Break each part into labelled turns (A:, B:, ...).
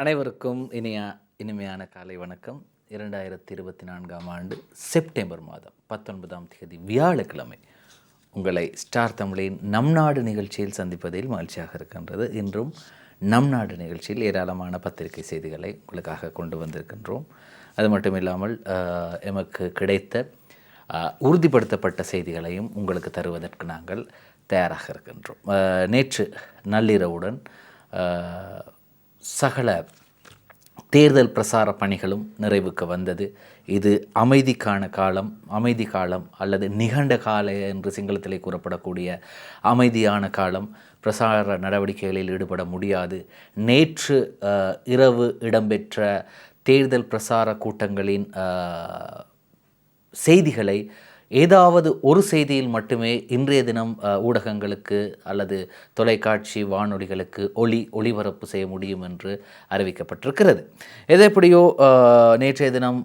A: அனைவருக்கும் இனிய இனிமையான காலை வணக்கம். இரண்டாயிரத்தி இருபத்தி நான்காம் ஆண்டு செப்டம்பர் மாதம் பத்தொன்பதாம் தேதி வியாழக்கிழமை உங்களை ஸ்டார் தமிழின் நம் நாடு நிகழ்ச்சியில் சந்திப்பதில் மகிழ்ச்சியாக இருக்கின்றது. இன்றும் நம் நாடு நிகழ்ச்சியில் ஏராளமான பத்திரிகை செய்திகளை உங்களுக்காக கொண்டு வந்திருக்கின்றோம். அது மட்டும் இல்லாமல் எமக்கு கிடைத்த உறுதிப்படுத்தப்பட்ட செய்திகளையும் உங்களுக்கு தருவதற்கு நாங்கள் தயாராக இருக்கின்றோம். நேற்று நள்ளிரவுடன் சகல தேர்தல் பிரசார பணிகளும் நிறைவுக்கு வந்தது. இது அமைதிக்கான காலம் அமைதி காலம் அல்லது நிகண்ட கால என்று சிங்களத்திலே கூறப்படக்கூடிய அமைதியான காலம். பிரசார நடவடிக்கைகளில் ஈடுபட முடியாது. நேற்று இரவு இடம்பெற்ற தேர்தல் பிரசார கூட்டங்களின் செய்திகளை ஏதாவது ஒரு செய்தியில் மட்டுமே இன்றைய தினம் ஊடகங்களுக்கு அல்லது தொலைக்காட்சி வானொலிகளுக்கு ஒளி ஒளிபரப்பு செய்ய முடியும் என்று அறிவிக்கப்பட்டிருக்கிறது. எது எப்படியோ நேற்றைய தினம்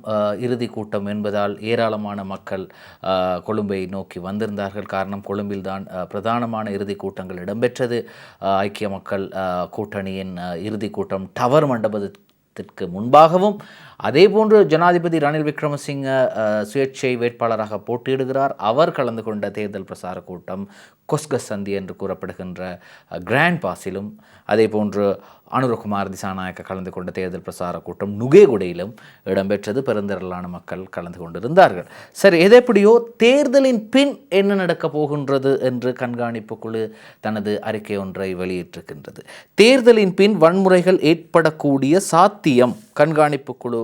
A: இறுதி கூட்டம் என்பதால் ஏராளமான மக்கள் கொழும்பை நோக்கி வந்திருந்தார்கள். காரணம் கொழும்பில்தான் பிரதானமான இறுதி கூட்டங்கள் இடம்பெற்றது. ஐக்கிய மக்கள் கூட்டணியின் இறுதி கூட்டம் டவர் மண்டபத்திற்கு முன்பாகவும் அதே போன்று ஜனாதிபதி ரணில் விக்ரமசிங்க சுயேட்சை வேட்பாளராக போட்டியிடுகிறார். அவர் கலந்து கொண்ட தேர்தல் பிரசார கூட்டம் கொஸ்கஸ் சந்தி என்று கூறப்படுகின்ற கிராண்ட் பாஸிலும் அதே போன்று அனுரகுமார் திசாநாயக்க கலந்து கொண்ட தேர்தல் பிரசார கூட்டம் நுகேகுடையிலும் இடம்பெற்றது. பெருந்திரளான மக்கள் கலந்து கொண்டிருந்தார்கள். சரி எதெப்படியோ தேர்தலின் பின் என்ன நடக்கப் போகின்றது என்று கண்காணிப்பு குழு தனது அறிக்கை ஒன்றை வெளியிட்டிருக்கின்றது. தேர்தலின் பின் வன்முறைகள் ஏற்படக்கூடிய சாத்தியம் கண்காணிப்பு குழு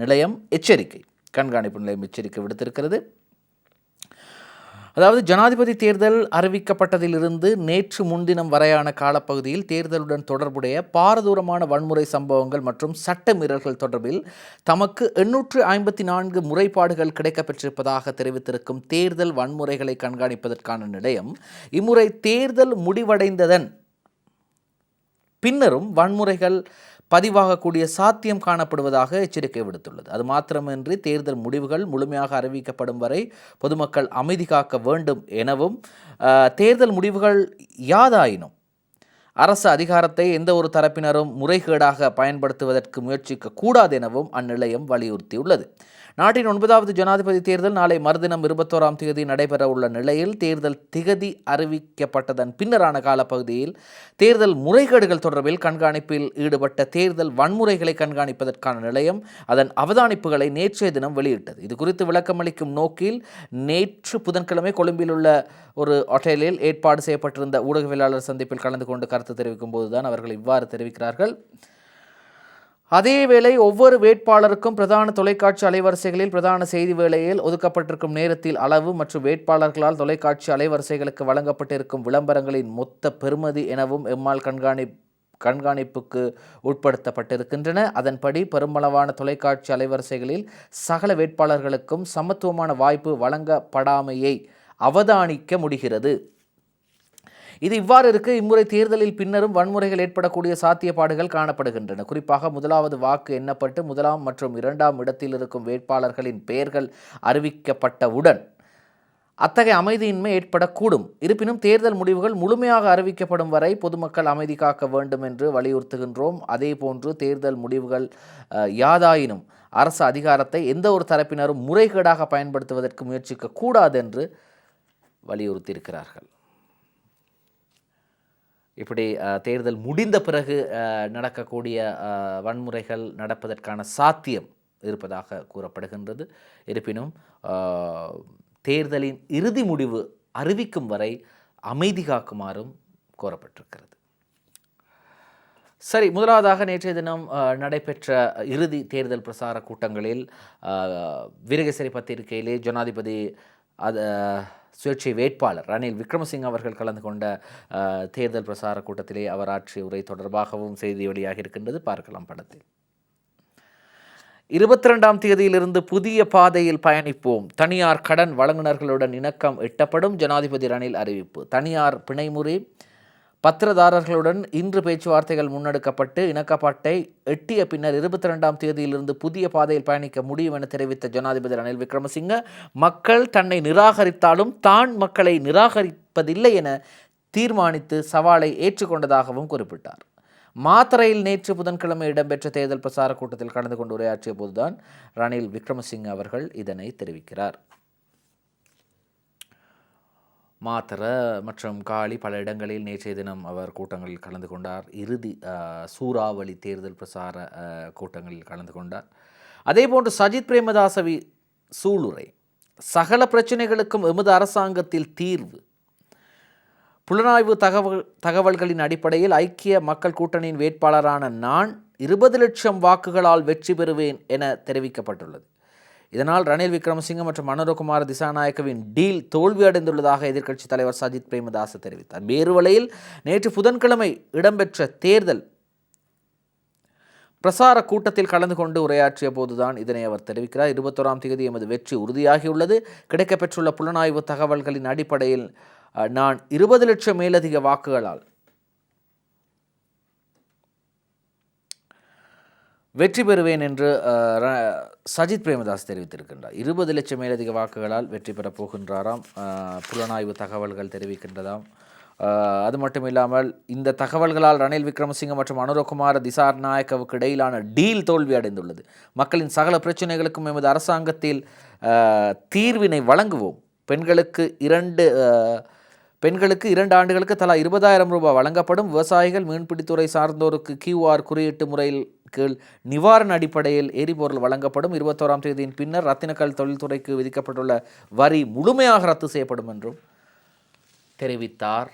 A: நிலையம் எச்சரிக்கை. கண்காணிப்பு நிலையம் எச்சரிக்கை விடுத்திருக்கிறது. அதாவது ஜனாதிபதி தேர்தல் அறிவிக்கப்பட்டதிலிருந்து நேற்று முன்தினம் வரையான காலப்பகுதியில் தேர்தலுடன் தொடர்புடைய பாரதூரமான வன்முறை சம்பவங்கள் மற்றும் சட்ட மீறல்கள் தொடர்பில் தமக்கு எண்ணூற்று ஐம்பத்தி நான்கு முறைப்பாடுகள் கிடைக்கப்பெற்றிருப்பதாக தெரிவித்திருக்கும் தேர்தல் வன்முறைகளை கண்காணிப்பதற்கான நிலையம் இம்முறை தேர்தல் முடிவடைந்ததன் பின்னரும் வன்முறைகள் பதிவாகக்கூடிய சாத்தியம் காணப்படுவதாக எச்சரிக்கை விடுத்துள்ளது. அது மாத்திரமின்றி தேர்தல் முடிவுகள் முழுமையாக அறிவிக்கப்படும் வரை பொதுமக்கள் அமைதி காக்க வேண்டும் எனவும் தேர்தல் முடிவுகள் யாதாயினும் அரசு அதிகாரத்தை எந்த ஒரு தரப்பினரும் முறைகேடாக பயன்படுத்துவதற்கு முயற்சிக்க கூடாது எனவும் அந்நிலையம் வலியுறுத்தியுள்ளது. நாட்டின் ஒன்பதாவது ஜனாதிபதி தேர்தல் நாளை மறுதினம் இருபத்தோராம் தேதி நடைபெற உள்ள நிலையில் தேர்தல் திகதி அறிவிக்கப்பட்டதன் பின்னரான காலப்பகுதியில் தேர்தல் முறைகேடுகள் தொடர்பில் கண்காணிப்பில் ஈடுபட்ட தேர்தல் வன்முறைகளை கண்காணிப்பதற்கான நிலையம் அதன் அவதானிப்புகளை நேற்றைய தினம் வெளியிட்டது. இது குறித்து விளக்கமளிக்கும் நோக்கில் நேற்று புதன்கிழமை கொழும்பில் உள்ள ஒரு ஹோட்டலில் ஏற்பாடு செய்யப்பட்டிருந்த ஊடகவியலாளர் சந்திப்பில் கலந்து கொண்டு கருத்து தெரிவிக்கும் போதுதான் அவர்கள் இவ்வாறு தெரிவிக்கிறார்கள். அதேவேளை ஒவ்வொரு வேட்பாளருக்கும் பிரதான தொலைக்காட்சி அலைவரிசைகளில் பிரதான செய்தி வேளையில் ஒதுக்கப்பட்டிருக்கும் நேரத்தில் அளவு மற்றும் வேட்பாளர்களால் தொலைக்காட்சி அலைவரிசைகளுக்கு வழங்கப்பட்டிருக்கும் விளம்பரங்களின் மொத்த பெறுமதி எனவும் எம்மால் கண்காணி கண்காணிப்புக்கு உட்படுத்தப்பட்டிருக்கின்றன. அதன்படி பெருமளவான தொலைக்காட்சி அலைவரிசைகளில் சகல வேட்பாளர்களுக்கும் சமத்துவமான வாய்ப்பு வழங்கப்படாமையை அவதானிக்க முடிகிறது. இது இவ்வாறு இருக்க. இம்முறை தேர்தலில் பின்னரும் வன்முறைகள் ஏற்படக்கூடிய சாத்தியப்பாடுகள் காணப்படுகின்றன. குறிப்பாக முதலாவது வாக்கு எண்ணப்பட்டு முதலாம் மற்றும் இரண்டாம் இடத்தில் இருக்கும் வேட்பாளர்களின் பெயர்கள் அறிவிக்கப்பட்டவுடன் அத்தகைய அமைதியின்மை ஏற்படக்கூடும். இருப்பினும் தேர்தல் முடிவுகள் முழுமையாக அறிவிக்கப்படும் வரை பொதுமக்கள் அமைதி காக்க வேண்டும் என்று வலியுறுத்துகின்றோம். அதேபோன்று தேர்தல் முடிவுகள் யாதாயினும் அரசு அதிகாரத்தை எந்த ஒரு தரப்பினரும் முறைகேடாக பயன்படுத்துவதற்கு முயற்சிக்க கூடாது என்று வலியுறுத்தியிருக்கிறார்கள். இப்படி தேர்தல் முடிந்த பிறகு நடக்கக்கூடிய வன்முறைகள் நடப்பதற்கான சாத்தியம் இருப்பதாக கூறப்படுகின்றது. இருப்பினும் தேர்தலின் இறுதி முடிவு அறிவிக்கும் வரை அமைதி காக்குமாறும் கோரப்பட்டிருக்கிறது. சரி முதலாவதாக நேற்றைய தினம் நடைபெற்ற இறுதி தேர்தல் பிரசார கூட்டங்களில் அஹ், பத்திரிகையிலே ஜனாதிபதி அது சுயேட்சை வேட்பாளர் ரணில் விக்ரமசிங் அவர்கள் கலந்து கொண்ட தேர்தல் பிரசார கூட்டத்திலே அவர் ஆற்றிய உரை தொடர்பாகவும் செய்தி வெளியாக இருக்கின்றது. பார்க்கலாம் படத்தில். இருபத்தி ரெண்டாம் தேதியிலிருந்து புதிய பாதையில் பயணிப்போம். தனியார் கடன் வழங்குனர்களுடன் இணக்கம் எட்டப்படும். ஜனாதிபதி ரணில் அறிவிப்பு. தனியார் பிணைமுறை பத்திரதாரர்களுடன் இன்று பேச்சுவார்த்தைகள் முன்னெடுக்கப்பட்டு இணக்கப்பாட்டை எட்டிய பின்னர் இருபத்தி ரெண்டாம் தேதியிலிருந்து புதிய பாதையில் பயணிக்க முடியும் என தெரிவித்த ஜனாதிபதி ரணில் விக்ரமசிங்க மக்கள் தன்னை நிராகரித்தாலும் தான் மக்களை நிராகரிப்பதில்லை என தீர்மானித்து சவாலை ஏற்றுக்கொண்டதாகவும் குறிப்பிட்டார். மாத்தரையில் நேற்று புதன்கிழமை இடம்பெற்ற தேர்தல் பிரசார கூட்டத்தில் கலந்து கொண்டு உரையாற்றிய போதுதான் ரணில் விக்ரமசிங்க அவர்கள் இதனை தெரிவிக்கிறார். மாத்தர மற்றும் காளி பல இடங்களில் நேற்றைய தினம் அவர் கூட்டங்களில் கலந்து கொண்டார். இறுதி சூறாவளி தேர்தல் பிரசார கூட்டங்களில் கலந்து கொண்டார். அதேபோன்று சஜித் பிரேமதாசவி சூளுரை சகல பிரச்சனைகளுக்கும் எமது அரசாங்கத்தில் தீர்வு. புலனாய்வு தகவல் தகவல்களின் அடிப்படையில் ஐக்கிய மக்கள் கூட்டணியின் வேட்பாளரான நான் இருபது லட்சம் வாக்குகளால் வெற்றி பெறுவேன் என தெரிவிக்கப்பட்டுள்ளது. இதனால் ரணில் விக்ரமசிங்க மற்றும் மனோரகுமார் திசாநாயக்கவின் டீல் தோல்வியடைந்துள்ளதாக எதிர்க்கட்சித் தலைவர் சஜித் பிரேமதாச தெரிவித்தார். வேறுவலையில் நேற்று புதன்கிழமை இடம்பெற்ற தேர்தல் பிரசார கூட்டத்தில் கலந்து கொண்டு உரையாற்றிய போதுதான் இதனை அவர் தெரிவிக்கிறார். இருபத்தோராம் தேதி எமது வெற்றி உறுதியாகியுள்ளது. கிடைக்கப்பெற்றுள்ள புலனாய்வு தகவல்களின் அடிப்படையில் நான் இருபது லட்சம் மேலதிக வாக்குகளால் வெற்றி பெறுவேன் என்று ர- சஜித் பிரேமதாஸ் தெரிவித்திருக்கின்றார். இருபது லட்சம் மேலதிக வாக்குகளால் வெற்றி பெறப் போகின்றாராம். புலனாய்வு தகவல்கள் தெரிவிக்கின்றதாம். அது மட்டும் இல்லாமல் இந்த தகவல்களால் ரணில் விக்ரமசிங்க மற்றும் அனுரகுமார திசார் நாயக்கவுக்கு இடையிலான டீல் தோல்வி அடைந்துள்ளது. மக்களின் சகல பிரச்சனைகளுக்கும் எமது அரசாங்கத்தில் தீர்வினை வழங்குவோம். பெண்களுக்கு இரண்டு பெண்களுக்கு இரண்டு ஆண்டுகளுக்கு தலா இருபதாயிரம் ரூபாய் வழங்கப்படும். விவசாயிகள் மீன்பிடித்துறை சார்ந்தோருக்கு கியூஆர் குறியீட்டு முறையில் கீழ் நிவாரண அடிப்படையில் எரிபொருள் வழங்கப்படும். இருபத்தோராம் தேதியின் பின்னர் ரத்தினக்கல் தொழில்துறைக்கு விதிக்கப்பட்டுள்ள வரி முழுமையாக ரத்து செய்யப்படும் என்றும் தெரிவித்தார்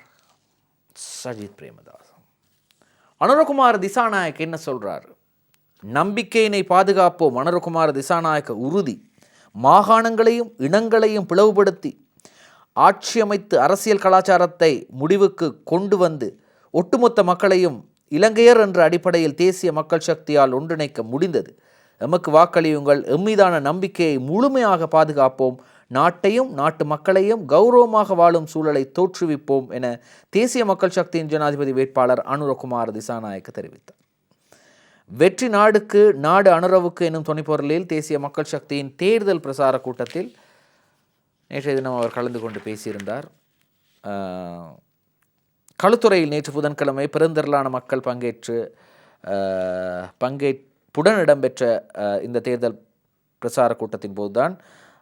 A: சஜித் பிரேமதாஸ். அனுரகுமார் திசாநாயக் என்ன சொல்கிறார் நம்பிக்கையினை பாதுகாப்போம். அனுரகுமார் திசாநாயக்க உறுதி. மாகாணங்களையும் இனங்களையும் பிளவுபடுத்தி ஆட்சியமைத்து அரசியல் கலாச்சாரத்தை முடிவுக்கு கொண்டு வந்து ஒட்டுமொத்த மக்களையும் இலங்கையர் என்ற அடிப்படையில் தேசிய மக்கள் சக்தியால் ஒன்றிணைக்க முடிந்தது. எமக்கு வாக்களியுங்கள். எம்மீதான நம்பிக்கையை முழுமையாக பாதுகாப்போம். நாட்டையும் நாட்டு மக்களையும் கௌரவமாக வாழும் சூழலை தோற்றுவிப்போம் என தேசிய மக்கள் சக்தியின் ஜனாதிபதி வேட்பாளர் அனுரகுமார் திசாநாயக்க தெரிவித்தார். வெற்றி நாடுக்கு நாடு அனுரவுக்கு எனும் துணைப்பொருளில் தேசிய மக்கள் சக்தியின் தேர்தல் பிரசார கூட்டத்தில் நேற்றைய தினம் அவர் கலந்து கொண்டு பேசியிருந்தார். களுத்துறையில் நேற்று புதன்கிழமை பெருந்திரளான மக்கள் பங்கேற்று பங்கேற்புடன் இடம்பெற்ற இந்த தேர்தல் பிரச்சார கூட்டத்தின் போதுதான்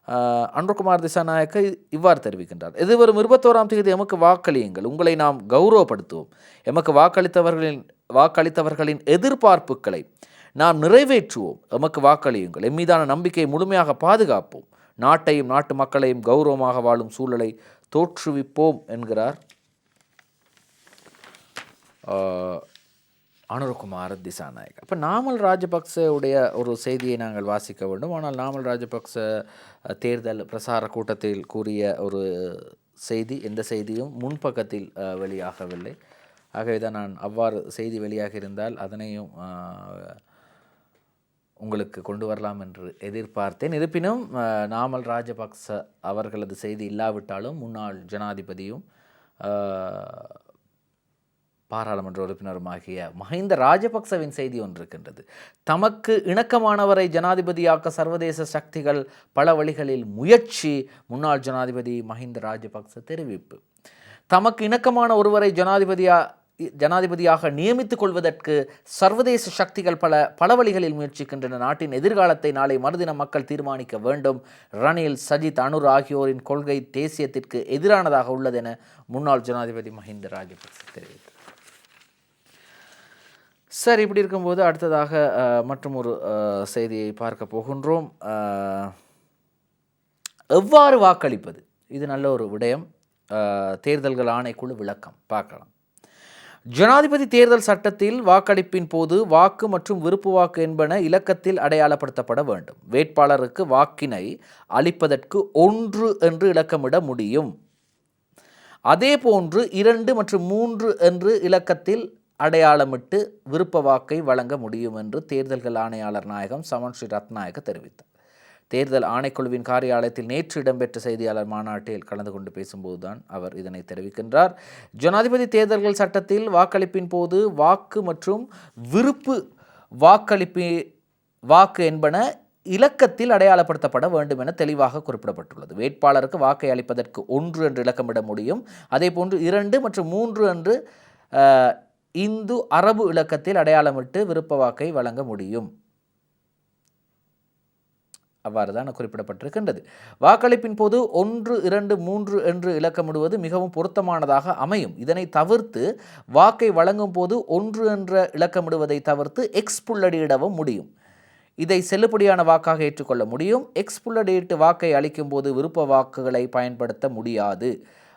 A: அன்புகுமார் அன்ருகுமார் திசாநாயக்க இவ்வாறு தெரிவிக்கின்றார். எதிர்வரும் இருபத்தோராம் தேதி எமக்கு வாக்களியுங்கள். உங்களை நாம் கௌரவப்படுத்துவோம். எமக்கு வாக்களித்தவர்களின் வாக்களித்தவர்களின் எதிர்பார்ப்புகளை நாம் நிறைவேற்றுவோம். எமக்கு வாக்களியுங்கள். எம்மீதான நம்பிக்கையை முழுமையாக பாதுகாப்போம். நாட்டையும் நாட்டு மக்களையும் கௌரவமாக வாழும் சூழலை தோற்றுவிப்போம் என்கிறார் அனுரகுமார் திசாநாயக். அப்போ நாமல் ராஜபக்சவுடைய ஒரு செய்தியை நாங்கள் வாசிக்க வேண்டும். ஆனால் நாமல் ராஜபக்ச தேர்தல் பிரசார கூட்டத்தில் கூறிய ஒரு செய்தி எந்த செய்தியும் முன்பக்கத்தில் வெளியாகவில்லை. ஆகவே தான் நான் அவ்வாறு செய்தி வெளியாக இருந்தால் அதனையும் உங்களுக்கு கொண்டு வரலாம் என்று எதிர்பார்த்தேன். இருப்பினும் நாமல் ராஜபக்ச அவர்களது செய்தி இல்லாவிட்டாலும் முன்னாள் ஜனாதிபதியும் பாராளுமன்ற உறுப்பினருமாகிய மஹிந்த ராஜபக்சவின் செய்தி ஒன்று இருக்கின்றது தமக்கு இணக்கமானவரை ஜனாதிபதியாக்க சர்வதேச சக்திகள் பல வழிகளில் முயற்சி முன்னாள் ஜனாதிபதி மஹிந்த ராஜபக்ச தெரிவிப்பு. தமக்கு இணக்கமான ஒருவரை ஜனாதிபதியா ஜனாதிபதியாக நியமித்துக் கொள்வதற்கு சர்வதேச சக்திகள் பல பல வழிகளில் முயற்சிக்கின்றன. நாட்டின் எதிர்காலத்தை நாளை மறுதினம் மக்கள் தீர்மானிக்க வேண்டும். ரணில் சஜித் அனுர் ஆகியோரின் கொள்கை தேசியத்திற்கு எதிரானதாக உள்ளது என முன்னாள் ஜனாதிபதி மஹிந்த ராஜபக்ச தெரிவித்தார். சார் இப்படி இருக்கும்போது அடுத்ததாக மற்றும் ஒரு செய்தியை பார்க்க போகின்றோம். எவ்வாறு வாக்களிப்பது? இது நல்ல ஒரு விடயம். தேர்தல்கள் ஆணைக்குழு விளக்கம். பார்க்கலாம். ஜனாதிபதி தேர்தல் சட்டத்தில் வாக்களிப்பின் போது வாக்கு மற்றும் விருப்பு வாக்கு என்பன இலக்கத்தில் அடையாளப்படுத்தப்பட வேண்டும். வேட்பாளருக்கு வாக்கினை அளிப்பதற்கு ஒன்று என்று இலக்கமிட முடியும். அதே போன்று இரண்டு மற்றும் மூன்று என்று இலக்கத்தில் அடையாளமிட்டு விருப்ப வாக்கை வழங்க முடியும் என்று தேர்தல்கள் ஆணையாளர் நாயகம் சமன் ஸ்ரீ ரத்நாயக தெரிவித்தார். தேர்தல் ஆணைக்குழுவின் காரியாலயத்தில் நேற்று இடம்பெற்ற செய்தியாளர் மாநாட்டில் கலந்து கொண்டு பேசும்போதுதான் அவர் இதனை தெரிவிக்கின்றார். ஜனாதிபதி தேர்தல்கள் சட்டத்தில் வாக்களிப்பின் போது வாக்கு மற்றும் விருப்பு வாக்களிப்பு வாக்கு என்பன இலக்கத்தில் அடையாளப்படுத்தப்பட வேண்டும் என தெளிவாக குறிப்பிடப்பட்டுள்ளது. வேட்பாளருக்கு வாக்கை அளிப்பதற்கு ஒன்று என்று இலக்கமிட முடியும். அதே போன்று இரண்டு மற்றும் மூன்று என்று இந்து அரபு இலக்கத்தில் அடையாளமிட்டு விருப்ப வாக்கை வழங்க முடியும். அவ்வாறு தான் குறிப்பிடப்பட்டிருக்கின்றது. வாக்களிப்பின் போது ஒன்று இரண்டு மூன்று என்று இலக்கமிடுவது மிகவும் பொருத்தமானதாக அமையும். இதனை தவிர்த்து வாக்கை வழங்கும் போது ஒன்று என்ற இலக்கமிடுவதை தவிர்த்து எக்ஸ் புள்ளடியிடவும் முடியும். இதை செல்லுபடியான வாக்காக ஏற்றுக்கொள்ள முடியும். எக்ஸ் புள்ளடியிட்டு வாக்கை அளிக்கும் போது விருப்ப வாக்குகளை பயன்படுத்த முடியாது.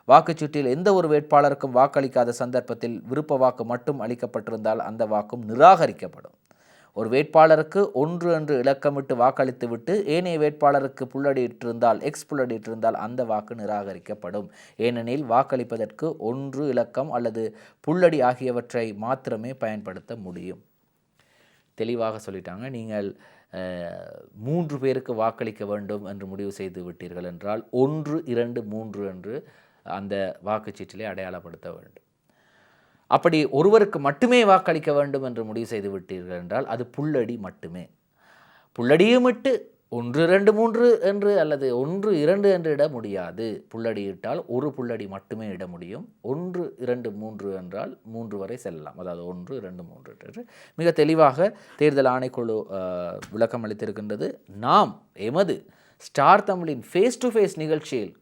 A: வாக்குச்சீட்டில் எந்த ஒரு வேட்பாளருக்கும் வாக்களிக்காத சந்தர்ப்பத்தில் விருப்ப வாக்கு மட்டும் அளிக்கப்பட்டிருந்தால் அந்த வாக்கும் நிராகரிக்கப்படும். ஒரு வேட்பாளருக்கு ஒன்று என்று இலக்கமிட்டு வாக்களித்து விட்டு ஏனைய வேட்பாளருக்கு புள்ளடியிட்டிருந்தால் எக்ஸ் புள்ளடியிட்டிருந்தால் அந்த வாக்கு நிராகரிக்கப்படும். ஏனெனில் வாக்களிப்பதற்கு ஒன்று இலக்கம் அல்லது புள்ளடி ஆகியவற்றை மாத்திரமே பயன்படுத்த முடியும். தெளிவாக சொல்லிட்டாங்க. நீங்கள் மூன்று பேருக்கு வாக்களிக்க வேண்டும் என்று முடிவு செய்து விட்டீர்கள் என்றால் ஒன்று இரண்டு மூன்று என்று அந்த வாக்குச்சீட்டிலே அடையாளப்படுத்த வேண்டும். அப்படி ஒருவருக்கு மட்டுமே வாக்களிக்க வேண்டும் என்று முடிவு செய்து விட்டீர்கள் என்றால் அது புள்ளடி மட்டுமே. புள்ளடியும் இட்டு ஒன்று இரண்டு மூன்று என்று அல்லது ஒன்று இரண்டு என்று இட முடியாது. புள்ளடி இட்டால் ஒரு புள்ளடி மட்டுமே இட முடியும். ஒன்று இரண்டு மூன்று என்றால் மூன்று வரை செல்லலாம். அதாவது ஒன்று இரண்டு மூன்று என்று. மிக தெளிவாக தேர்தல் ஆணைக்குழு விளக்கம் அளித்திருக்கின்றது. நாம் எமது ஸ்டார் தமிழின் ஃபேஸ் டு ஃபேஸ் நிகழ்ச்சியில்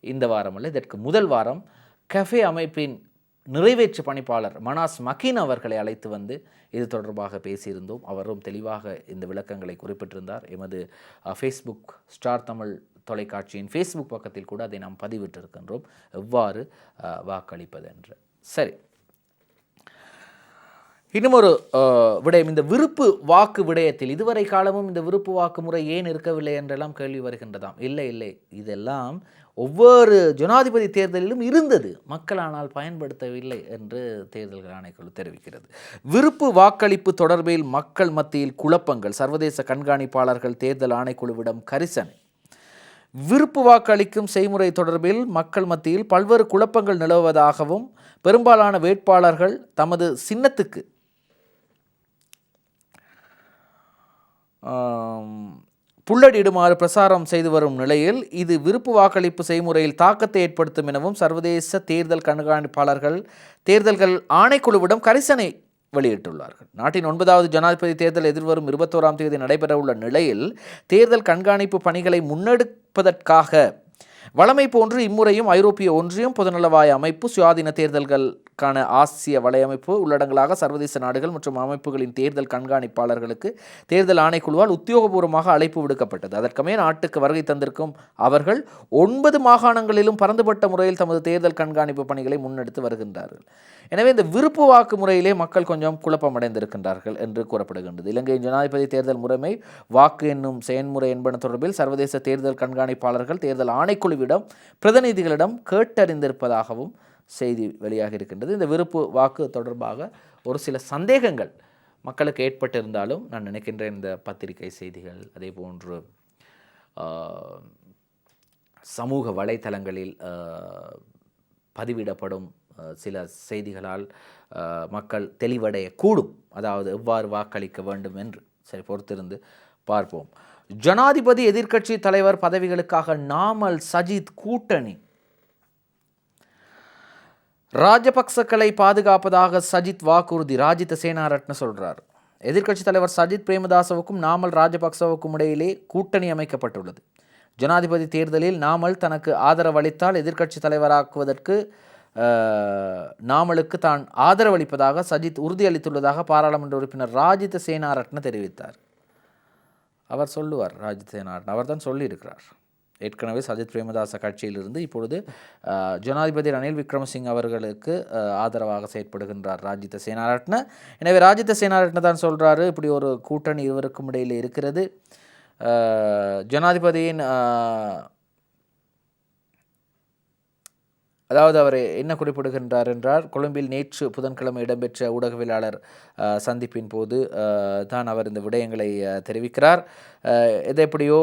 A: இந்த வாரம் அல்ல இதற்கு முதல் வாரம் கஃபே அமைப்பின் நிறைவேற்று பணிப்பாளர் மனாஸ் மக்கீன் அவர்களை அழைத்து வந்து இது தொடர்பாக பேசியிருந்தோம். அவரும் தெளிவாக இந்த விளக்கங்களை குறிப்பிட்டிருந்தார். எமது ஃபேஸ்புக் ஸ்டார் தமிழ் தொலைக்காட்சியின் ஃபேஸ்புக் பக்கத்தில் கூட அதை நாம் பதிவிட்டிருக்கின்றோம். எவ்வாறு வாக்களிப்பது என்று சரி. இன்னும் ஒரு விடயம். இந்த விருப்பு வாக்கு விடயத்தில் இதுவரை காலமும் இந்த விருப்பு வாக்கு முறை ஏன் இருக்கவில்லை என்றெல்லாம் கேள்வி வருகின்றதாம். இல்லை இல்லை. இதெல்லாம் ஒவ்வொரு ஜனாதிபதி தேர்தலிலும் இருந்தது. மக்கள் ஆனால் பயன்படுத்தவில்லை என்று தேர்தல்கள் ஆணைக்குழு தெரிவிக்கிறது. விருப்பு வாக்களிப்பு தொடர்பில் மக்கள் மத்தியில் குழப்பங்கள். சர்வதேச கண்காணிப்பாளர்கள் தேர்தல் ஆணைக்குழுவிடம் கரிசனை. விருப்பு வாக்களிக்கும் செய்முறை தொடர்பில் மக்கள் மத்தியில் பல்வேறு குழப்பங்கள் நிலவுவதாகவும் பெரும்பாலான வேட்பாளர்கள் தமது சின்னத்துக்கு புள்ளடிடுமாறு பிரசாரம் செய்து வரும் நிலையில் இது விருப்பு வாக்களிப்பு செய்முறையில் தாக்கத்தை ஏற்படுத்தும் எனவும் சர்வதேச தேர்தல் கண்காணிப்பாளர்கள் தேர்தல்கள் ஆணைக்குழுவிடம் கரிசனை வெளியிட்டுள்ளார்கள். நாட்டின் ஒன்பதாவது ஜனாதிபதி தேர்தல் எதிர்வரும் இருபத்தோராம் தேதி நடைபெறவுள்ள நிலையில் தேர்தல் கண்காணிப்பு பணிகளை முன்னெடுப்பதற்காக வளமை போன்று இம்முறையும் ஐரோப்பிய ஒன்றியம் பொதுநலவாய அமைப்பு சுயாதீன தேர்தல்களுக்கான ஆசிய வலையமைப்பு உள்ளடங்களாக சர்வதேச நாடுகள் மற்றும் அமைப்புகளின் தேர்தல் கண்காணிப்பாளர்களுக்கு தேர்தல் ஆணைக்குழுவால் உத்தியோகபூர்வமாக அழைப்பு விடுக்கப்பட்டது. அதற்கமே நாட்டுக்கு வருகை தந்திருக்கும் அவர்கள் ஒன்பது மாகாணங்களிலும் பரந்துபட்ட முறையில் தமது தேர்தல் கண்காணிப்பு பணிகளை முன்னெடுத்து வருகின்றார்கள். எனவே இந்த விருப்பு வாக்கு முறையிலே மக்கள் கொஞ்சம் குழப்பமடைந்திருக்கின்றார்கள் என்று கூறப்படுகின்றது. இலங்கையின் ஜனாதிபதி தேர்தல் முறைமை வாக்கு என்னும் செயன்முறை என்பன தொடர்பில் சர்வதேச தேர்தல் கண்காணிப்பாளர்கள் தேர்தல் ஆணைக்குழு குழுவிடம் பிரதிநிதிகளிடம் கேட்டறிந்திருப்பதாகவும் செய்தி வெளியாக இருக்கின்றது. இந்த விருப்பு வாக்கு தொடர்பாக ஒரு சில சந்தேகங்கள் மக்களுக்கு ஏற்பட்டிருந்தாலும் நான் நினைக்கின்றேன் இந்த பத்திரிகை செய்திகள் அதே போன்று சமூக வலைத்தளங்களில் பதிவிடப்படும் சில செய்திகளால் மக்கள் தெளிவடைய கூடும் அதாவது எவ்வாறு வாக்களிக்க வேண்டும் என்று. சரி பொறுத்திருந்து பார்ப்போம். ஜனாதிபதி எதிர்க்கட்சி தலைவர் பதவிகளுக்காக நாமல் சஜித் கூட்டணி. ராஜபக்சக்களை பாதுகாப்பதாக சஜித் வாக்குறுதி ராஜித சேனாரட்ன சொல்றார். எதிர்க்கட்சி தலைவர் சஜித் பிரேமதாசவுக்கும் நாமல் ராஜபக்சவுக்கும் இடையிலே கூட்டணி அமைக்கப்பட்டுள்ளது. ஜனாதிபதி தேர்தலில் நாமல் தனக்கு ஆதரவளித்தால் எதிர்க்கட்சி தலைவராக்குவதற்கு நாமலுக்கு தான் ஆதரவளிப்பதாக சஜித் உறுதியளித்துள்ளதாக பாராளுமன்ற உறுப்பினர் ராஜித் சேனாரட்ன தெரிவித்தார். அவர் சொல்லுவார் ராஜித் சேனாரட்ன. அவர் தான் சொல்லியிருக்கிறார். ஏற்கனவே சஜித் பிரேமதாச கட்சியிலிருந்து இப்பொழுது ஜனாதிபதி ரணில் விக்ரமசிங் அவர்களுக்கு ஆதரவாக செயற்படுகின்றார் ராஜித சேனாரட்ன. எனவே ராஜித சேனாரட்ன தான் சொல்கிறாரு இப்படி ஒரு கூட்டணி இருவருக்கும் இடையில் இருக்கிறது. ஜனாதிபதியின் அதாவது அவர் என்ன குறிப்பிடுகின்றார் என்றால் கொழும்பில் நேற்று புதன்கிழமை இடம்பெற்ற ஊடகவியலாளர் சந்திப்பின் போது தான் அவர் இந்த விடயங்களை தெரிவிக்கிறார். எது எப்படியோ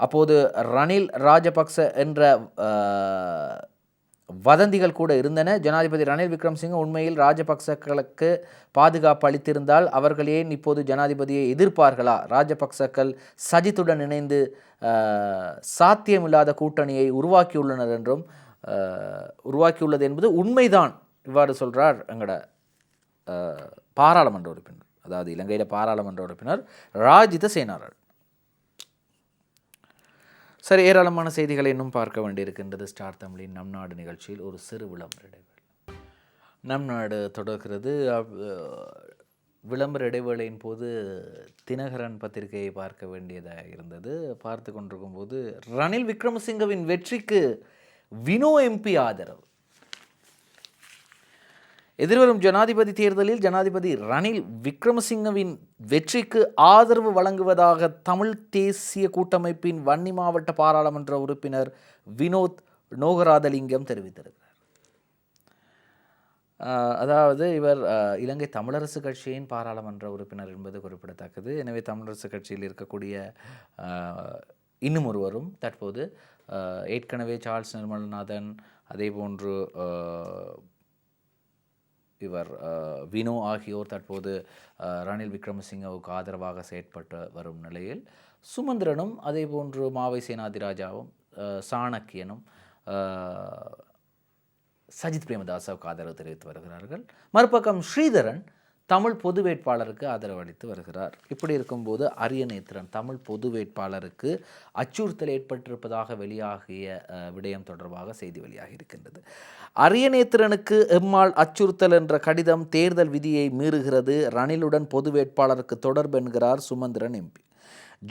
A: அப்போது ரணில் ராஜபக்ச என்ற வதந்திகள் கூட இருந்தன. ஜனாதிபதி ரணில் விக்ரம்சிங்க உண்மையில் ராஜபக்சக்களுக்கு பாதுகாப்பு அளித்திருந்தால் அவர்கள் ஏன் இப்போது ஜனாதிபதியை எதிர்ப்பார்களா? ராஜபக்சக்கள் சஜித்துடன் இணைந்து சாத்தியமில்லாத கூட்டணியை உருவாக்கியுள்ளனர் என்றும் உருவாக்கியுள்ளது என்பது உண்மைதான். இவ்வாறு சொல்கிறார் எங்களோட பாராளுமன்ற உறுப்பினர். அதாவது இலங்கையில் பாராளுமன்ற உறுப்பினர் ராஜித சேனாரர் சரி ஏராளமான செய்திகளை இன்னும் பார்க்க வேண்டியிருக்கின்றது ஸ்டார் தமிழின் நம் நாடு நிகழ்ச்சியில் ஒரு சிறு விளம்பர இடைவேளை. நம் நாடு தொடர்கிறது. விளம்பர இடைவேளையின் போது தினகரன் பத்திரிகையை பார்க்க வேண்டியதாக இருந்தது. பார்த்து கொண்டிருக்கும் போது ரணில் விக்ரமசிங்கவின் வெற்றிக்கு வினோ எம்பி ஆதரவு. எதிர்வரும் ஜனாதிபதி தேர்தலில் ஜனாதிபதி ரணில் விக்ரமசிங்கவின் வெற்றிக்கு ஆதரவு வழங்குவதாக தமிழ் தேசிய கூட்டமைப்பின் வன்னி மாவட்ட பாராளுமன்ற உறுப்பினர் வினோத் நோகராதலிங்கம் தெரிவித்திருக்கிறார். அதாவது இவர் இலங்கை தமிழரசு கட்சியின் பாராளுமன்ற உறுப்பினர் என்பது குறிப்பிடத்தக்கது. எனவே தமிழரசு கட்சியில் இருக்கக்கூடிய இன்னும் ஒருவரும் தற்போது ஏற்கனவே சார்ல்ஸ் நிர்மலநாதன் அதே போன்று இவர் வினோ ஆகியோர் தற்போது ரணில் விக்ரமசிங்கவுக்கு ஆதரவாக செயற்பட்டு வரும் நிலையில் சுமந்திரனும் அதே போன்று மாவை சேனாதிராஜாவும் சாணக்கியனும் சஜித் பிரேமதாசாவுக்கு ஆதரவு தெரிவித்து வருகிறார்கள். மறுபக்கம் ஸ்ரீதரன் தமிழ் பொது வேட்பாளருக்கு ஆதரவளித்து வருகிறார். இப்படி இருக்கும்போது அரியநேத்திரன் தமிழ் பொது வேட்பாளருக்கு அச்சுறுத்தல் ஏற்பட்டிருப்பதாக வெளியாகிய விடயம் தொடர்பாக செய்தி வெளியாகி இருக்கின்றது. அரியநேத்திரனுக்கு எம்மாள் அச்சுறுத்தல் என்ற கடிதம் தேர்தல் விதியை மீறுகிறது. ரணிலுடன் பொது வேட்பாளருக்கு தொடர்பு என்கிறார் சுமந்திரன் எம்பி.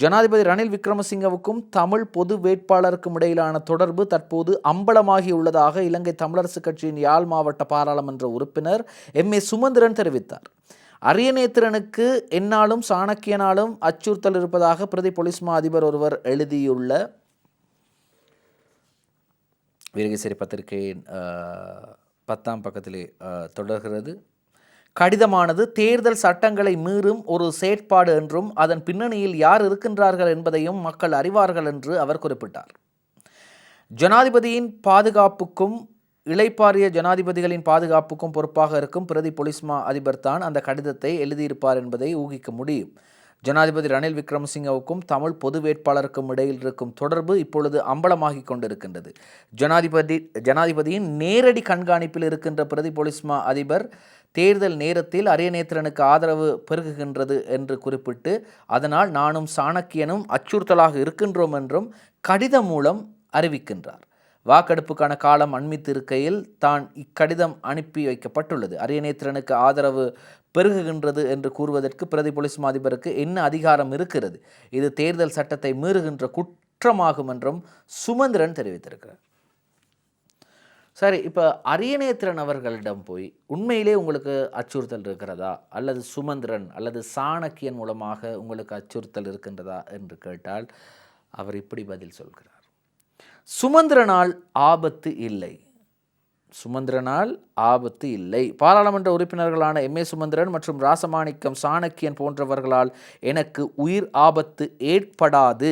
A: ஜனாதிபதி ரணில் விக்ரமசிங்கவுக்கும் தமிழ் பொது வேட்பாளருக்கும் இடையிலான தொடர்பு தற்போது அம்பலமாகியுள்ளதாக இலங்கை தமிழரசு கட்சியின் யாழ் மாவட்ட பாராளுமன்ற உறுப்பினர் எம். ஏ. சுமந்திரன் தெரிவித்தார். அரியநேத்திரனுக்கு என்னாலும் சாணக்கியனாலும் அச்சுறுத்தல் இருப்பதாக பிரதி போலீஸ் மா அதிபர் ஒருவர் எழுதியுள்ள வீரகேசரி பத்திரிகையின் பத்தாம் பக்கத்திலே தொடர்கிறது. கடிதமானது தேர்தல் சட்டங்களை மீறும் ஒரு செயற்பாடு என்றும் அதன் பின்னணியில் யார் இருக்கின்றார்கள் என்பதையும் மக்கள் அறிவார்கள் என்று அவர் குறிப்பிட்டார். ஜனாதிபதியின் பாதுகாப்புக்கும் இளைப்பாறிய ஜனாதிபதிகளின் பாதுகாப்புக்கும் பொறுப்பாக இருக்கும் பிரதி பொலிஸ்மா அதிபர் தான் அந்த கடிதத்தை எழுதியிருப்பார் என்பதை ஊகிக்க முடியும். ஜனாதிபதி ரணில் விக்ரமசிங்கவுக்கும் தமிழ் பொது வேட்பாளருக்கும் இடையில் இருக்கும் தொடர்பு இப்பொழுது அம்பலமாகி கொண்டிருக்கின்றது. ஜனாதிபதி ஜனாதிபதியின் நேரடி கண்காணிப்பில் இருக்கின்ற பிரதி பொலிஸ்மா அதிபர் தேர்தல் நேரத்தில் அரியநேத்திரனுக்கு ஆதரவு பெருகுகின்றது என்று குறிப்பிட்டு அதனால் நானும் சாணக்கியனும் அச்சுறுத்தலாக இருக்கின்றோம் என்றும் கடிதம் மூலம் அறிவிக்கின்றார். வாக்கெடுப்புக்கான காலம் அண்மித்து இருக்கையில் தான் இக்கடிதம் அனுப்பி வைக்கப்பட்டுள்ளது. அரியநேத்திரனுக்கு ஆதரவு பெருகுகின்றது என்று கூறுவதற்கு பிரதி போலீஸ் மாதிபருக்கு என்ன அதிகாரம் இருக்கிறது? இது தேர்தல் சட்டத்தை மீறுகின்ற குற்றமாகும் என்றும் சுமந்திரன் தெரிவித்திருக்கிறார். சரி இப்போ அரியநேத்திரன் அவர்களிடம் போய் உண்மையிலே உங்களுக்கு அச்சுறுத்தல் இருக்கிறதா? அல்லது சுமந்திரன் அல்லது சாணக்கியன் மூலமாக உங்களுக்கு அச்சுறுத்தல் இருக்கின்றதா? என்று கேட்டால் அவர் இப்படி பதில் சொல்கிறார். சுமந்திரனால் ஆபத்து இல்லை. சுமந்திரனால் ஆபத்து இல்லை. பாராளுமன்ற உறுப்பினர்களான எம். ஏ. சுமந்திரன் மற்றும் ராசமாணிக்கம் சாணக்கியன் போன்றவர்களால் எனக்கு உயிர் ஆபத்து ஏற்படாது.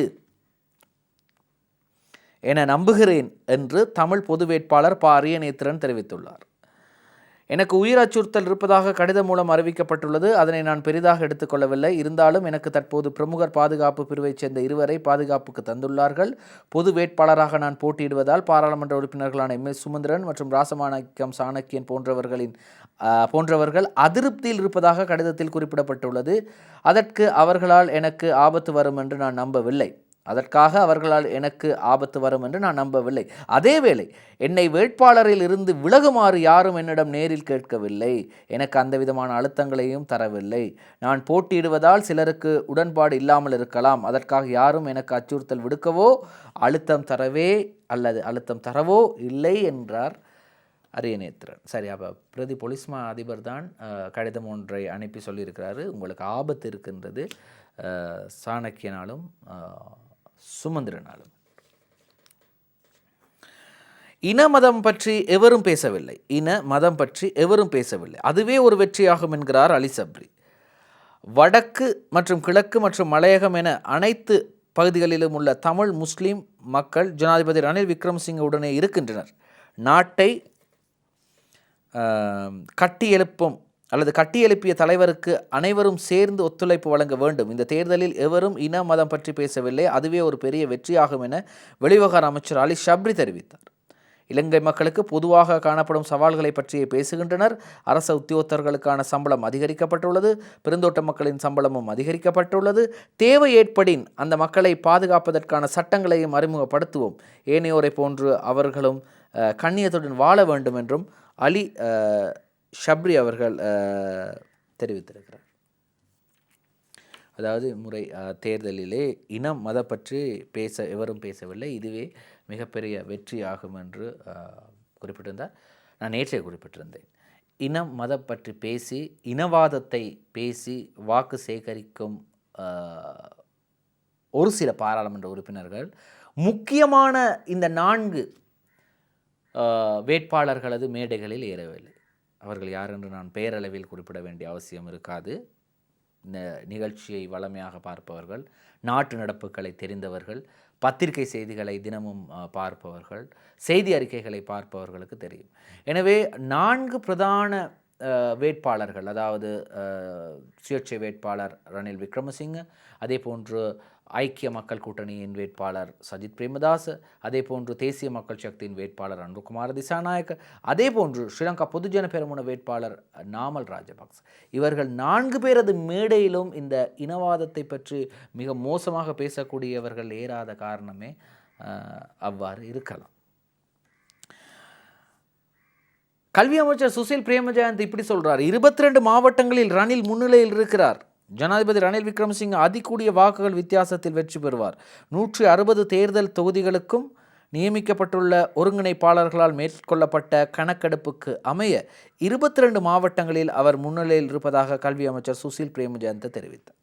A: என நம்புகிறேன் என்று தமிழ் பொது வேட்பாளர் ப அரியநேத்திரன் தெரிவித்துள்ளார். எனக்கு உயிர் அச்சுறுத்தல் இருப்பதாக கடிதம் மூலம் அறிவிக்கப்பட்டுள்ளது. அதனை நான் பெரிதாக எடுத்துக்கொள்ளவில்லை. இருந்தாலும் எனக்கு தற்போது பிரமுகர் பாதுகாப்பு பிரிவைச் சேர்ந்த இருவரை பாதுகாப்புக்கு தந்துள்ளார்கள். பொது வேட்பாளராக நான் போட்டியிடுவதால் பாராளுமன்ற உறுப்பினர்களான எம். எஸ். சுமந்திரன் மற்றும் ராசமாணிக்கம் சாணக்கியன் போன்றவர்களின் போன்றவர்கள் அதிருப்தியில் இருப்பதாக கடிதத்தில் குறிப்பிடப்பட்டுள்ளது. அதற்கு அவர்களால் எனக்கு ஆபத்து வரும் என்று நான் நம்பவில்லை. அதற்காக அவர்களால் எனக்கு ஆபத்து வரும் என்று நான் நம்பவில்லை. அதேவேளை என்னை வேட்பாளரில் இருந்து விலகுமாறு யாரும் என்னிடம் நேரில் கேட்கவில்லை. எனக்கு அந்த விதமான அழுத்தங்களையும் தரவில்லை. நான் போட்டியிடுவதால் சிலருக்கு உடன்பாடு இல்லாமல் இருக்கலாம். அதற்காக யாரும் எனக்கு அச்சுறுத்தல் விடுக்கவோ அழுத்தம் தரவே அல்லது அழுத்தம் தரவோ இல்லை என்றார் அரியநேத்திரன் சரி அப்போ பிரதி பொலிஸ்மா அதிபர் தான் கடிதம் ஒன்றை அனுப்பி சொல்லியிருக்கிறாரு. உங்களுக்கு ஆபத்து இருக்கின்றது சாணக்கியனாலும் சுமந்திரனாலும். இன மதம் பற்றி எவரும் பேசவில்லை. இன மதம் பற்றி எவரும் பேசவில்லை. அதுவே ஒரு வெற்றியாகும் என்கிறார் அலி சப்ரி வடக்கு மற்றும் கிழக்கு மற்றும் மலையகம் என அனைத்து பகுதிகளிலும் உள்ள தமிழ் முஸ்லீம் மக்கள் ஜனாதிபதி ரணில் விக்ரம்சிங்க உடனே இருக்கின்றனர். நாட்டை கட்டியெழுப்பும் அல்லது கட்டியெழுப்பிய தலைவருக்கு அனைவரும் சேர்ந்து ஒத்துழைப்பு வழங்க வேண்டும். இந்த தேர்தலில் எவரும் இன மதம் பற்றி பேசவில்லை. அதுவே ஒரு பெரிய வெற்றியாகும் என வெளிவகார அமைச்சர் அலி ஷப்ரி தெரிவித்தார். இலங்கை மக்களுக்கு பொதுவாக காணப்படும் சவால்களை பற்றியே பேசுகின்றனர். அரச உத்தியோகத்தர்களுக்கான சம்பளம் அதிகரிக்கப்பட்டுள்ளது. பெருந்தோட்ட மக்களின் சம்பளமும் அதிகரிக்கப்பட்டுள்ளது. தேவை ஏற்படின் அந்த மக்களை பாதுகாப்பதற்கான சட்டங்களையும் அறிமுகப்படுத்துவோம். ஏனையோரை போன்று அவர்களும் கண்ணியத்துடன் வாழ வேண்டும் என்றும் அலி ஷப்ரி அவர்கள் தெரிவித்திருக்கிறார். அதாவது முறை தேர்தலிலே இனம் மத பற்றி பேச எவரும் பேசவில்லை. இதுவே மிகப்பெரிய வெற்றி ஆகும் என்று குறிப்பிட்டிருந்தார். நான் நேற்றே குறிப்பிட்டிருந்தேன். இனம் மத பற்றி பேசி இனவாதத்தை பேசி வாக்கு சேகரிக்கும் ஒரு சில பாராளுமன்ற உறுப்பினர்கள் முக்கியமான இந்த நான்கு வேட்பாளர்களது மேடைகளில் ஏறவில்லை. அவர்கள் யார் என்று நான் பெயரளவில் குறிப்பிட வேண்டிய அவசியம் இருக்காது. இந்த நிகழ்ச்சியை வளமையாக பார்ப்பவர்கள் நாட்டு நடப்புகளை தெரிந்தவர்கள் பத்திரிகை செய்திகளை தினமும் பார்ப்பவர்கள் செய்தி அறிக்கைகளை பார்ப்பவர்களுக்கு தெரியும். எனவே நான்கு பிரதான வேட்பாளர்கள் அதாவது சுயேட்சை வேட்பாளர் ரணில் விக்ரமசிங்க அதே போன்று ஐக்கிய மக்கள் கூட்டணியின் வேட்பாளர் சஜித் பிரேமதாஸ் அதே போன்று தேசிய மக்கள் சக்தியின் வேட்பாளர் அன்புகுமார் திசாநாயக் அதே போன்று ஸ்ரீலங்கா பொதுஜன பெருமுன வேட்பாளர் நாமல் ராஜபக்ச இவர்கள் நான்கு பேரது மேடையிலும் இந்த இனவாதத்தை பற்றி மிக மோசமாக பேசக்கூடியவர்கள் ஏறாத காரணமே அவ்வாறு இருக்கலாம். கல்வி அமைச்சர் சுசில் பிரேமஜயந்த் இப்படி சொல்கிறார் இருபத்தி ரெண்டு மாவட்டங்களில் ரணில் முன்னிலையில் இருக்கிறார். ஜனாதிபதி ரணில் விக்ரமசிங்க அதிகூடிய வாக்குகள் வித்தியாசத்தில் வெற்றி பெறுவார். நூற்றி அறுபது தேர்தல் தொகுதிகளுக்கும் நியமிக்கப்பட்டுள்ள ஒருங்கிணைப்பாளர்களால் மேற்கொள்ளப்பட்ட கணக்கெடுப்புக்கு அமைய இருபத்தி ரெண்டு மாவட்டங்களில் அவர் முன்னிலையில் இருப்பதாக கல்வி அமைச்சர் சுசில் பிரேமஜயந்த தெரிவித்தார்.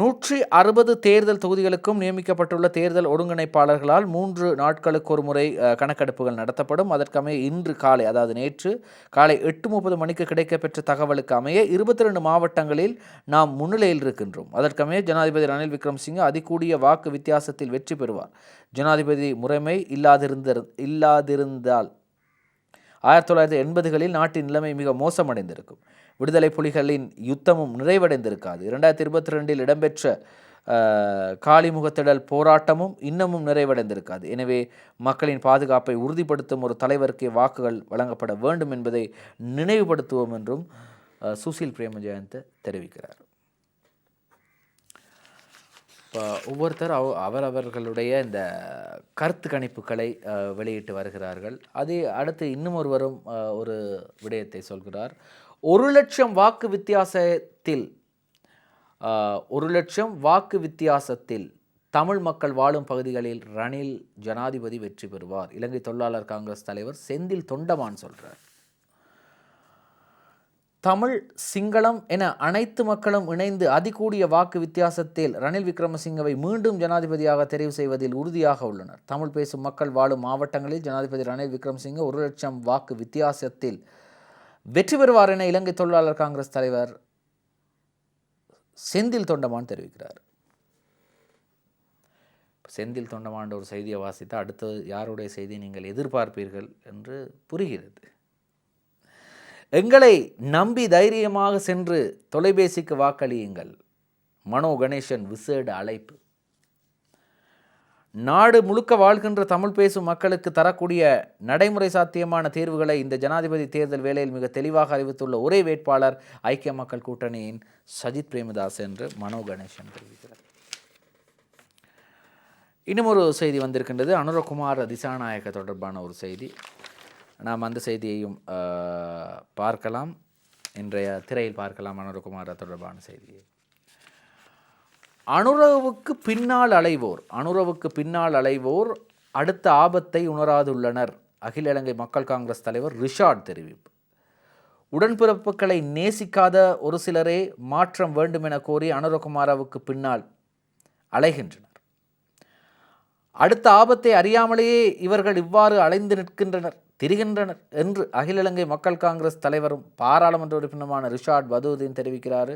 A: நூற்றி அறுபது தேர்தல் தொகுதிகளுக்கும் நியமிக்கப்பட்டுள்ள தேர்தல் ஒருங்கிணைப்பாளர்களால் மூன்று நாட்களுக்கு ஒரு முறை கணக்கெடுப்புகள் நடத்தப்படும். அதற்கமைய இன்று காலை அதாவது நேற்று காலை எட்டு முப்பது மணிக்கு கிடைக்கப்பெற்ற தகவலுக்கு அமைய இருபத்தி ரெண்டு மாவட்டங்களில் நாம் முன்னிலையில் இருக்கின்றோம். அதற்கமைய ஜனாதிபதி ரணில் விக்ரமசிங்கே அதிகூடிய வாக்கு வித்தியாசத்தில் வெற்றி பெறுவார். ஜனாதிபதி முறைமை இல்லாதிருந்த இல்லாதிருந்தால் ஆயிரத்தி தொள்ளாயிரத்தி எண்பதுகளில் நாட்டின் நிலைமை மிக மோசமடைந்திருக்கும். விடுதலை புலிகளின் யுத்தமும் நிறைவடைந்திருக்காது. இரண்டாயிரத்தி இருபத்தி ரெண்டில் இடம்பெற்ற காளிமுகத்திடல் போராட்டமும் இன்னமும் நிறைவடைந்திருக்காது. எனவே மக்களின் பாதுகாப்பை உறுதிப்படுத்தும் ஒரு தலைவருக்கே வாக்குகள் வழங்கப்பட வேண்டும் என்பதை நினைவுபடுத்துவோம் என்றும் சுசீல் சுசில் பிரேமஜயந்த் தெரிவிக்கிறார். இப்போ ஒவ்வொருத்தர் அவ அவரவர்களுடைய இந்த கருத்து கணிப்புகளை வெளியிட்டு வருகிறார்கள். அதே அடுத்து இன்னும் ஒருவரும் ஒரு விடயத்தை சொல்கிறார். ஒரு லட்சம் வாக்கு வித்தியாசத்தில் ஒரு லட்சம் வாக்கு வித்தியாசத்தில் தமிழ் மக்கள் வாழும் பகுதிகளில் ரணில் ஜனாதிபதி வெற்றி பெறுவார். இலங்கை தொழிலாளர் காங்கிரஸ் தலைவர் செந்தில் தொண்டமான் சொல்கிறார் தமிழ் சிங்களம் என அனைத்து மக்களும் இணைந்து அதிகூடிய வாக்கு வித்தியாசத்தில் ரணில் விக்ரமசிங்கவை மீண்டும் ஜனாதிபதியாக தெரிவு செய்வதில் உறுதியாக உள்ளனர். தமிழ் பேசும் மக்கள் வாழும் மாவட்டங்களில் ஜனாதிபதி ரணில் விக்ரமசிங்க ஒரு லட்சம் வாக்கு வித்தியாசத்தில் வெற்றி பெறுவார் என இலங்கை தொழிலாளர் காங்கிரஸ் தலைவர் செந்தில் தொண்டமான் தெரிவிக்கிறார். செந்தில் தொண்டமான் ஒரு செய்தியை வாசித்து அடுத்தது யாருடைய செய்தி நீங்கள் எதிர்பார்ப்பீர்கள் என்று புரிகிறது. எங்களை நம்பி தைரியமாக சென்று தொலைபேசிக்கு வாக்களியுங்கள். மனோ கணேசன் விசேட அழைப்பு. நாடு முழுக்க வாழ்கின்ற தமிழ் பேசும் மக்களுக்கு தரக்கூடிய நடைமுறை சாத்தியமான தீர்வுகளை இந்த ஜனாதிபதி தேர்தல் வேளையில் மிக தெளிவாக அறிவித்துள்ள ஒரே வேட்பாளர் ஐக்கிய மக்கள் கூட்டணியின் சஜித் பிரேமதாஸ் என்று மனோ கணேசன் தெரிவிக்கிறார். இன்னும் ஒரு செய்தி வந்திருக்கின்றது. அனுரகுமார் திசாநாயக்க தொடர்பான ஒரு செய்தி. நாம் அந்த செய்தியையும் பார்க்கலாம். இன்றைய திரையில் பார்க்கலாம் அனுரகுமார் தொடர்பான செய்தியை. அனுரவுக்கு பின்னால் அலைவோர் அனுரவுக்கு பின்னால் அலைவோர் அடுத்த ஆபத்தை உணராதுள்ளனர். அகில இலங்கை மக்கள் காங்கிரஸ் தலைவர் ரிஷாட் தெரிவிப்பு. உடன்பிறப்புகளை நேசிக்காத ஒரு சிலரே மாற்றம் வேண்டும் என கோரி அனுரகுமாராவுக்கு பின்னால் அலைகின்றனர். அடுத்த ஆபத்தை அறியாமலேயே இவர்கள் இவ்வாறு அலைந்து நிற்கின்றனர் திரிகின்றனர் என்று அகில இலங்கை மக்கள் காங்கிரஸ் தலைவரும் பாராளுமன்ற உறுப்பினருமான ரிஷாட் பதூதீன் தெரிவிக்கிறார்.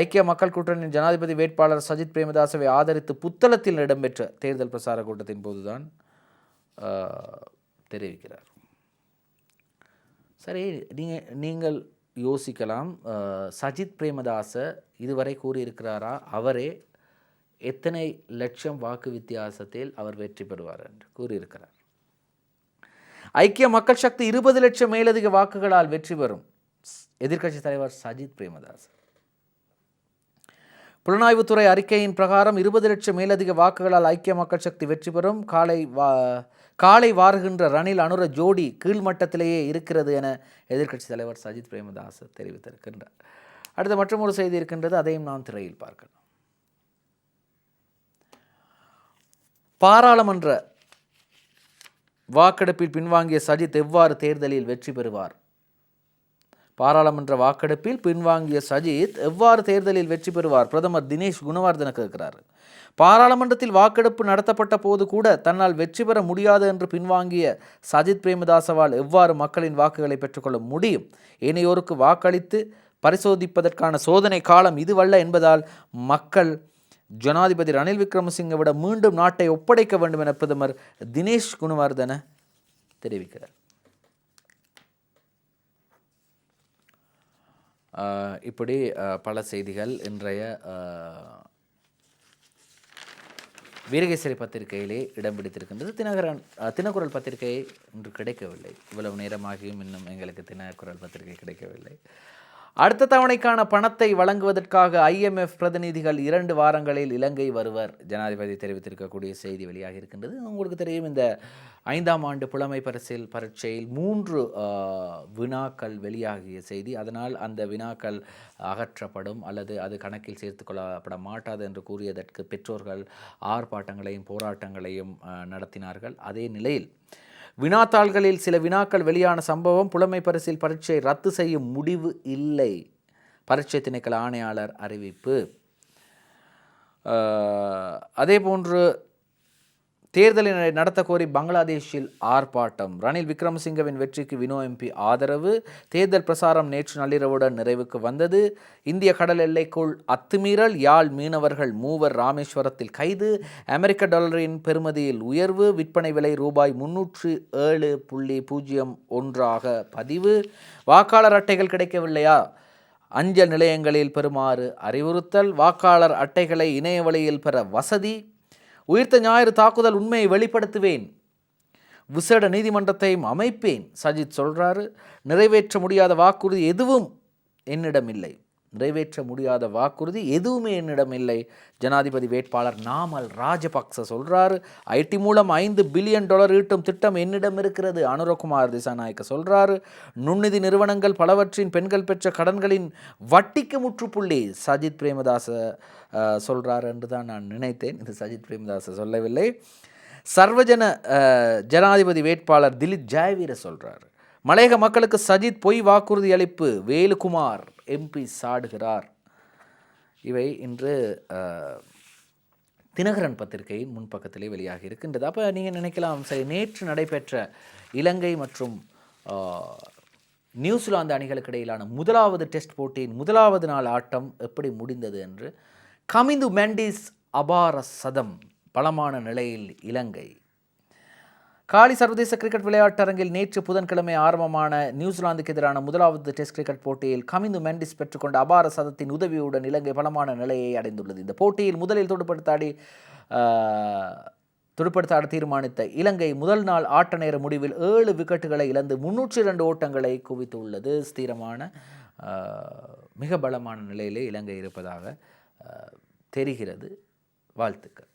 A: ஐக்கிய மக்கள் கூட்டணியின் ஜனாதிபதி வேட்பாளர் சஜித் பிரேமதாசவை ஆதரித்து புத்தளத்தில் இடம்பெற்ற தேர்தல் பிரசார கூட்டத்தின் போதுதான் தெரிவிக்கிறார். சரி நீங்கள் நீங்கள் யோசிக்கலாம். சஜித் பிரேமதாச இதுவரை கூறியிருக்கிறாரா? அவரே எத்தனை லட்சம் வாக்கு வித்தியாசத்தில் அவர் வெற்றி பெறுவார் என்று கூறியிருக்கிறார். ஐக்கிய மக்கள் சக்தி இருபது லட்சம் மேலதிக வாக்குகளால் வெற்றி பெறும் எதிர்க்கட்சி தலைவர் சஜித் பிரேமதாஸ் புலனாய்வுத்துறை அறிக்கையின் பிரகாரம் இருபது லட்சம் மேலதிக வாக்குகளால் ஐக்கிய மக்கள் சக்தி வெற்றி பெறும். காலை வா காலை வாருகின்ற ரணில் அனுர ஜோடி கீழ்மட்டத்திலேயே இருக்கிறது என எதிர்க்கட்சி தலைவர் சஜித் பிரேமதாஸ் தெரிவித்திருக்கின்றார். அடுத்த மற்றொரு செய்தி இருக்கின்றது அதையும் நாம் திரையில் பார்க்கலாம். பாராளுமன்ற வாக்கெடுப்பில் பின்வாங்கிய சஜித் எவ்வாறு தேர்தலில் வெற்றி பெறுவார்? பாராளுமன்ற வாக்கெடுப்பில் பின்வாங்கிய சஜித் எவ்வாறு தேர்தலில் வெற்றி பெறுவார்? பிரதமர் தினேஷ் குணவர்தன கேட்கிறார். பாராளுமன்றத்தில் வாக்கெடுப்பு நடத்தப்பட்ட போது கூட தன்னால் வெற்றி பெற முடியாது என்று பின்வாங்கிய சஜித் பிரேமதாசவால் எவ்வாறு மக்களின் வாக்குகளை பெற்றுக்கொள்ள முடியும்? ஏனையோருக்கு வாக்களித்து பரிசோதிப்பதற்கான சோதனை காலம் இதுவல்ல என்பதால் மக்கள் ஜனாதிபதி ரணில் விக்ரமசிங்கவிட மீண்டும் நாட்டை ஒப்படைக்க வேண்டும் என பிரதமர் தினேஷ் குணவர்தன தெரிவிக்கிறார். இப்படி பல செய்திகள் இன்றைய வீரகேசரி பத்திரிகையிலே இடம் பிடித்திருக்கின்றது. தினகரன் தினக்குரல் பத்திரிகை இன்று கிடைக்கவில்லை. இவ்வளவு நேரமாகியும் இன்னும் எங்களுக்கு தினக்குரல் பத்திரிகை கிடைக்கவில்லை. அடுத்த தவணைக்கான பணத்தை வழங்குவதற்காக ஐஎம்எஃப் பிரதிநிதிகள் இரண்டு வாரங்களில் இலங்கை வருவர். ஜனாதிபதி தெரிவித்திருக்கக்கூடிய செய்தி வெளியாக இருக்கின்றது உங்களுக்கு தெரியும் இந்த ஐந்தாம் ஆண்டு புலமை பரிசில் பரீட்சையில் மூன்று வினாக்கள் வெளியாகிய செய்தி. அதனால் அந்த வினாக்கள் அகற்றப்படும் அல்லது அது கணக்கில் சேர்த்து கொள்ளப்பட மாட்டாது என்று கூறியதற்கு பெற்றோர்கள் ஆர்ப்பாட்டங்களையும் போராட்டங்களையும் நடத்தினார்கள். அதே நிலையில் வினாத்தாள்களில் சில வினாக்கள் வெளியான சம்பவம் புலமை பரிசில் பரீட்சை ரத்து செய்யும் முடிவு இல்லை. பரீட்சை திணைக்கள ஆணையாளர் அறிவிப்பு. அதே போன்று தேர்தலை நடத்த கோரி பங்களாதேஷில் ஆர்ப்பாட்டம். ரணில் விக்ரமசிங்கவின் வெற்றிக்கு வினோ எம்பி ஆதரவு. தேர்தல் பிரசாரம் நேற்று நள்ளிரவுடன் நிறைவுக்கு வந்தது. இந்திய கடல் எல்லைக்குள் அத்துமீறல் யாழ் மீனவர்கள் மூவர் ராமேஸ்வரத்தில் கைது. அமெரிக்க டாலரின் பெறுமதியில் உயர்வு. விற்பனை விலை ரூபாய் முன்னூற்று ஏழு புள்ளி பூஜ்ஜியம் ஒன்றாக பதிவு. வாக்காளர் அட்டைகள் கிடைக்கவில்லையா? அஞ்சல் நிலையங்களில் பெறுமாறு அறிவுறுத்தல். வாக்காளர் அட்டைகளை இணைய வழியில் பெற வசதி. உயிர்த்த ஞாயிறு தாக்குதல் உண்மையை வெளிப்படுத்துவேன். விசேட நீதிமன்றத்தையும் அமைப்பேன். சஜித் சொல்கிறாரு நிறைவேற்ற முடியாத வாக்குறுதி எதுவும் என்னிடம் இல்லை நிறைவேற்ற முடியாத வாக்குறுதி எதுவுமே என்னிடம் இல்லை. ஜனாதிபதி வேட்பாளர் நாமல் ராஜபக்ச சொல்கிறாரு ஐடி மூலம் ஐந்து பில்லியன் டாலர் ஈட்டும் திட்டம் என்னிடம் இருக்கிறது அனுரகுமார் திசாநாயக்க சொல்கிறாரு நுண்ணிதி நிறுவனங்கள் பலவற்றின் பெண்கள் பெற்ற கடன்களின் வட்டிக்கு முற்றுப்புள்ளி சஜித் பிரேமதாச சொல்கிறார் என்று தான் நான் நினைத்தேன். இது சஜித் பிரேமதாச சொல்லவில்லை. சர்வஜன ஜனாதிபதி வேட்பாளர் திலீப் ஜெயவீர சொல்கிறார் மலையக மக்களுக்கு சஜித் பொய் வாக்குறுதி அளிப்பு வேலுகுமார். எம்பி சாடுகிறார். இவை இன்று தினகரன் பத்திரிகையின் முன்பக்கத்திலே வெளியாகி இருக்கின்றது. அப்போ நீங்கள் நினைக்கலாம் சரி நேற்று நடைபெற்ற இலங்கை மற்றும் நியூசிலாந்து அணிகளுக்கு இடையிலான முதலாவது டெஸ்ட் போட்டியின் முதலாவது நாள் ஆட்டம் எப்படி முடிந்தது என்று கமிந்து மெண்டிஸ் அபார சதம் பலமான நிலையில் இலங்கை காலி சர்வதேச கிரிக்கெட் விளையாட்டரங்கில் நேற்று புதன்கிழமை ஆரம்பமான நியூசிலாந்துக்கு எதிரான முதலாவது டெஸ்ட் கிரிக்கெட் போட்டியில் கமிந்து மெண்டிஸ் பெற்றுக்கொண்ட அபார சதத்தின் உதவியுடன் இலங்கை பலமான நிலையை அடைந்துள்ளது. இந்த போட்டியில் முதலில் துடுப்படுத்தாடி துடுப்படுத்தாட தீர்மானித்த இலங்கை முதல் நாள் ஆட்ட நேர முடிவில் ஏழு விக்கெட்டுகளை இழந்து முன்னூற்றி இரண்டு ஓட்டங்களை குவித்துள்ளது. ஸ்திரமான மிக பலமான நிலையிலே இலங்கை இருப்பதாக தெரிகிறது. வாழ்த்துக்கள்.